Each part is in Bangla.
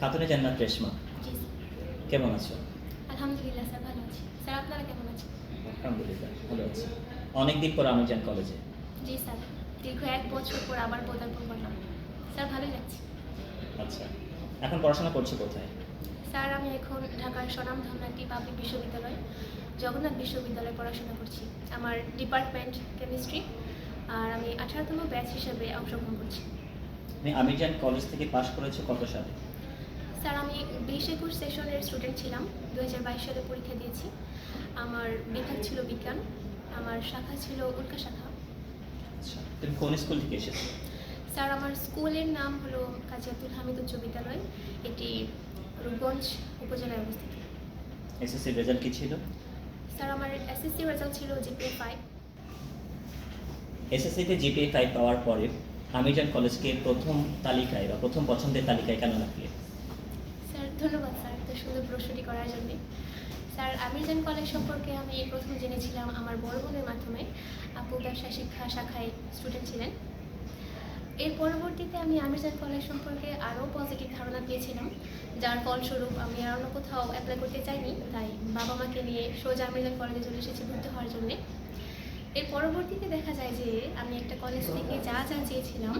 খাতুনে জান্নাত রেশমা। কেমন আছো? আলহামদুলিল্লাহ স্যার ভালো আছি। স্যার আপনারা কেমন আছেন? আলহামদুলিল্লাহ ভালো আছি। অনেকদিন পর আমি যান কলেজে। জি স্যার। দীর্ঘ এক বছর পর আবার পদার্পণ করলাম। স্যার ভালোই লাগছে। আচ্ছা এখন পড়াশোনা করছ কোথায়? স্যার আমি এখন ঢাকার স্বনামধন্য একটি পাবলিক বিশ্ববিদ্যালয় জগন্নাথ বিশ্ববিদ্যালয়ে পড়াশোনা করছি। আমার ডিপার্টমেন্ট কেমিস্ট্রি আর আমি আঠারোতম ব্যাচ হিসেবে অংশগ্রহণ করছি। তুমি আমিরজান কলেজ থেকে পাশ করেছ কত সালে? স্যার আমি বিশ একুশ সেশনের স্টুডেন্ট ছিলাম। দু হাজার বাইশ সালে পরীক্ষা দিয়েছি। আমার বিভাগ ছিল বিজ্ঞান আমার শাখা ছিল উল্কা শাখা। আচ্ছা তুমি কোন স্কুল থেকে এসেছ? স্যার আমার স্কুলের নাম হলো কাজী আব্দুল হামিদ উচ্চ বিদ্যালয়। এটি রূপগঞ্জ উপজেলায় অবস্থিত। এসএসসির রেজাল্ট কি ছিল? স্যার আমার এসএসসি রেজাল্ট ছিল জিপিএ ফাইভ এসএসসিতে জিপিএ ফাইভ পাওয়ার পরে আমিরজান কলেজকে প্রথম তালিকায় বা প্রথম পছন্দের তালিকায় কেন রাখলে স্যার ধন্যবাদ স্যার এত সুন্দর প্রশ্নটি করার জন্যে। স্যার আমিরজান কলেজ সম্পর্কে আমি এই প্রথম জেনেছিলাম আমার বড় বোনের মাধ্যমে। আপু ব্যবসা, শিক্ষা শাখায় স্টুডেন্ট ছিলেন। এর পরবর্তীতে আমি আমিরজান কলেজ সম্পর্কে আরও পজিটিভ ধারণা পেয়েছিলাম, যার ফলস্বরূপ আমি আর অন্য কোথাও অ্যাপ্লাই করতে চাইনি। তাই বাবা মাকে নিয়ে সোজা আমিরজান কলেজে চলে এসেছি ভর্তি হওয়ার জন্যে। এর পরবর্তীতে দেখা যায় যে আমি একটা কলেজ থেকে যা যা চেয়েছিলাম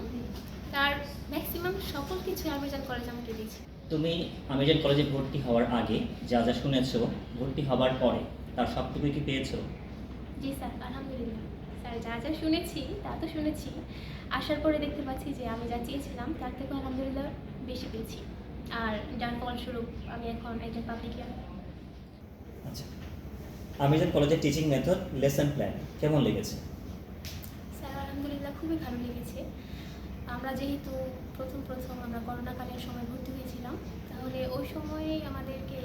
তার ম্যাক্সিমাম সকল কিছু আমিরজান কলেজ আমাকে দিয়েছে। তুমি আমিরজান কলেজে ভর্তি হওয়ার আগে যা যা শুনেছো ভর্তি হবার পরে তার সবটুকু কি পেয়েছ? জি স্যার আলহামদুলিল্লাহ। স্যার যা যা শুনেছি তা তো শুনেছি। আসার পরে দেখতে পাচ্ছি যে আমি যা চেয়েছিলাম তার থেকে আলহামদুলিল্লাহ বেশি পেয়েছি। আর যার ফলস্বরূপ আমি এখন একজন পাবলিক আচ্ছা। আমিরজান কলেজের টিচিং মেথড লেসন প্ল্যান কেমন লেগেছে? স্যার আলহামদুলিল্লাহ খুবই ভালো লেগেছে। আমরা যেহেতু প্রথম প্রথম আমরা করোনাকালীন সময় ভর্তি হয়েছিলাম, তাহলে ওই সময়ে আমাদেরকে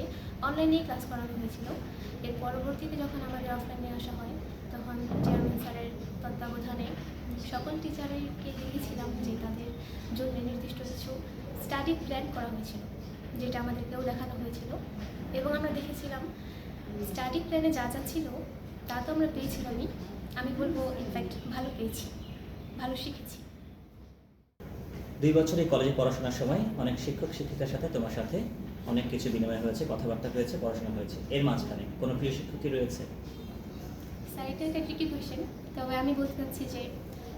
অনলাইনেই ক্লাস করানো হয়েছিল। এর পরবর্তীতে যখন আমাদের অফলাইনে আসা হয়, তখন চেয়ারম্যান স্যারের তত্ত্বাবধানে সকল টিচারেরকে দেখেছিলাম যে তাদের জন্য নির্দিষ্ট কিছু স্টাডি প্ল্যান করা হয়েছিল, যেটা আমাদেরকেও দেখানো হয়েছিল। এবং আমরা দেখেছিলাম স্টাডি প্ল্যানে যা যা ছিল, তা তো আমরা পেয়েছিলামই। আমি বলব ইনফ্যাক্ট ভালো পেয়েছি, ভালো শিখেছি। দুই বছর এই কলেজে পড়াশোনার সময় অনেক শিক্ষক, শিক্ষিকার সাথে তোমার সাথে অনেক কিছু বিনিময় হয়েছে, কথাবার্তা হয়েছে, পড়াশোনা হয়েছে। এর মাঝখানে কোনো প্রিয় শিক্ষক রয়েছে? স্যার, এটা একটা ট্রিকি কোয়েশ্চেন তবে আমি বলতে চাচ্ছি যে,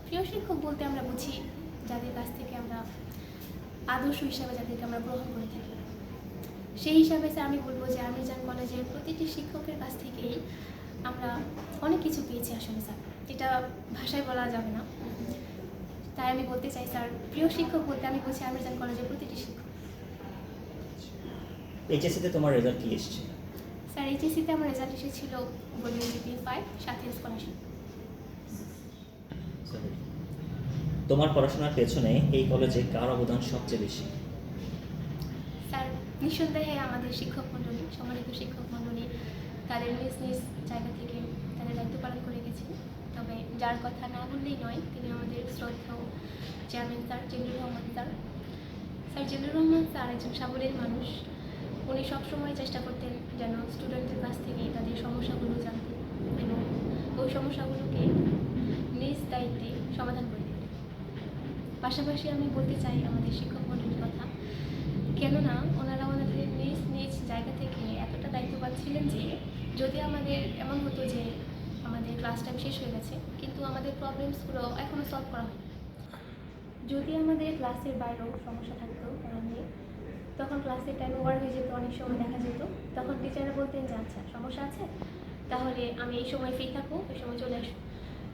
প্রিয় শিক্ষক বলতে আমরা বুঝি যাদের কাছ থেকে আমরা আদর্শ হিসাবে যাদেরকে আমরা গ্রহণ করে থাকি। সেই হিসাবে স্যার, আমি বলব যে আমি যান কলেজের প্রতিটি শিক্ষকের কাছ থেকেই আমরা অনেক কিছু পেয়েছি আসলে স্যার। এটা ভাষায় বলা যাবে না। তাই আমি বলতে চাই স্যার প্রিয় শিক্ষক বলতে আমি বলছি আমি যান কলেজের প্রতিটি শিক্ষক। এইচএসসিতে তোমার রেজাল্ট কি এসছে? স্যার এইচএসসিতে আমার রেজাল্ট এসেছিল বলি জিপিএ ফাইভ সাথে স্কলারশিপ তোমার পড়াশোনার পেছনে এই কলেজে কার অবদান সবচেয়ে বেশি? স্যার নিঃসন্দেহে আমাদের শিক্ষক মণ্ডলী সম্মানিত শিক্ষক মণ্ডলী তাদের নিজ নিজ জায়গা থেকে তাদের দায়িত্ব পালন করে গেছেন তবে যার কথা না বললেই নয়, তিনি আমাদের শ্রদ্ধেয় chairman sir Zillur Rahman sir. Sir Zillur Rahman sir একজন সাবলীল মানুষ। উনি সবসময় চেষ্টা করতেন যেন স্টুডেন্টদের কাছ থেকে তাদের সমস্যাগুলো জানতে এবং ওই সমস্যাগুলোকে নিজ দায়িত্বে সমাধান করে দিতেন পাশাপাশি আমি বলতে চাই আমাদের শিক্ষক মণ্ডলীর কথা, কেননা ওনারা ওনাদের নিজ নিজ জায়গা থেকে এতটা দায়িত্ববান ছিলেন যে যদি আমাদের এমন হতো যে আমাদের ক্লাস টাইম শেষ হয়ে গেছে, কিন্তু আমাদের প্রবলেমসগুলো এখনও সলভ করা হয়নি। যদি আমাদের ক্লাসের বাইরেও সমস্যা থাকতো পড়া নিয়ে তখন ক্লাসের টাইম ওভার হয়ে যেত, অনেক সময় দেখা যেত। তখন টিচাররা বলতেন যে আচ্ছা সমস্যা আছে? তাহলে আমি এই সময় ফ্রি থাকব, ওই সময় চলে আসব।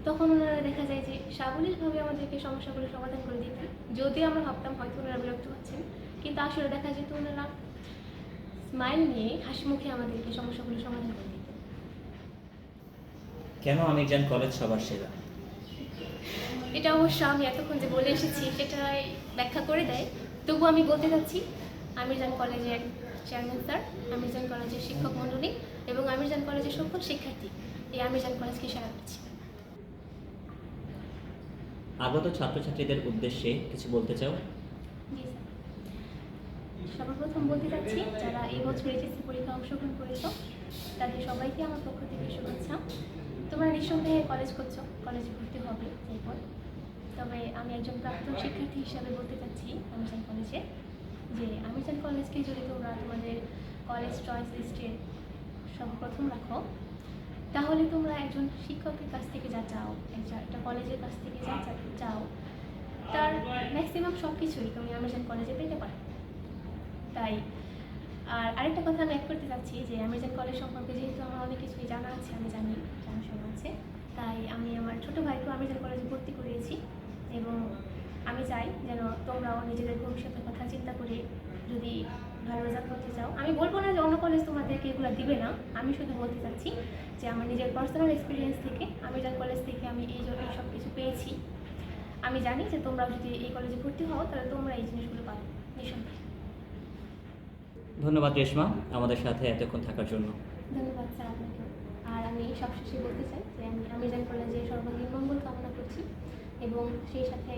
তখন ওনারা দেখা যায় যে, সাবলীলভাবে আমাদেরকে সমস্যাগুলো সমাধান করে দিতেন যদিও আমরা ভাবতাম হয়তো ওনারা বিরক্ত হচ্ছেন, কিন্তু আসলে দেখা যেত ওনারা স্মাইল নিয়ে হাসি মুখে আমাদেরকে সমস্যাগুলো সমাধান করে কেন আমিরজান কলেজ সবার সেরা? এটা অবশ্য আমি এতক্ষণ যে বলে এসেছি সেটাই ব্যাখ্যা করে দেয়। তবু আমি বলতে চাচ্ছি আমিরজান কলেজের চেয়ারম্যান স্যার আমিরজান কলেজের শিক্ষক মণ্ডলী এবং আমিরজান কলেজের সকল শিক্ষার্থী এই আমিরজান কলেজকে সেরা করছি। আগত ছাত্রছাত্রীদের উদ্দেশ্যে কিছু বলতে চাও? সর্বপ্রথম বলতে চাচ্ছি যারা এই বছর এইচএসসি পরীক্ষা অংশগ্রহণ করেছ তাদের সবাইকে আমার পক্ষ থেকে শুভেচ্ছা। তোমরা নিঃসন্দেহে কলেজ করছ কলেজে ভর্তি হবে এরপর। তবে আমি একজন প্রাক্তন শিক্ষার্থী হিসাবে বলতে চাচ্ছি আমিজান কলেজে যে আমিজান কলেজকে যদি তোমরা তোমাদের কলেজ চয়েস লিস্টে সর্বপ্রথম রাখো, তাহলে তোমরা একজন শিক্ষকের কাছ থেকে যা চাও একটা কলেজের কাছ থেকে যা চাও, তার ম্যাক্সিমাম সব কিছুই তুমি আমিজান কলেজে পেতে পারো। তাই আর আরেকটা কথা আমি অ্যাড করতে চাচ্ছি যে আমেরিকান কলেজ সম্পর্কে যেহেতু আমার অনেক কিছুই জানা আছে, আমি জানি জানাশোনা আছে, তাই আমি আমার ছোটো ভাইকেও আমেরিকান কলেজে ভর্তি করিয়েছি এবং আমি চাই যেন তোমরাও নিজেদের ভবিষ্যতের কথা চিন্তা করে যদি ভালো রেজাল্ট করতে চাও। আমি বলব না যে অন্য কলেজ তোমাদেরকে এগুলো দিবে না, আমি শুধু বলতে চাচ্ছি যে আমার নিজের পার্সোনাল এক্সপিরিয়েন্স থেকে আমেরিকান কলেজ থেকে আমি এই জন্য সব কিছু পেয়েছি। আমি জানি যে তোমরাও যদি এই কলেজে ভর্তি হও, তাহলে তোমরা এই জিনিসগুলো পাবে, নিঃসন্দেহে। ধন্যবাদ রেশমা আমাদের সাথে এতক্ষণ থাকার জন্য। ধন্যবাদ স্যার আপনাকে। আর আমি সবশেষে বলতে চাই যে আমি আমেজান কলেজে সর্বাঙ্গীন মঙ্গল কামনা করছি এবং সেই সাথে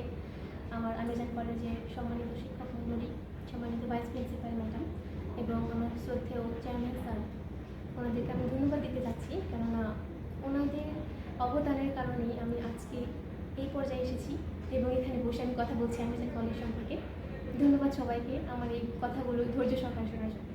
আমার আমেজান কলেজে সম্মানিত শিক্ষক মণ্ডলী সম্মানিত ভাইস প্রিন্সিপাল ম্যাডাম এবং আমার শ্রদ্ধেয় চেয়ারম্যান স্যার, ওনাদেরকে আমি ধন্যবাদ দিতে চাচ্ছি কেননা ওনাদের অবদানের কারণেই আমি আজকে এই পর্যায়ে এসেছি এবং এখানে বসে আমি কথা বলছি আমেজান কলেজ সম্পর্কে। ধন্যবাদ সবাইকে আমার এই কথাগুলো ধৈর্য সহকারে শোনার জন্য।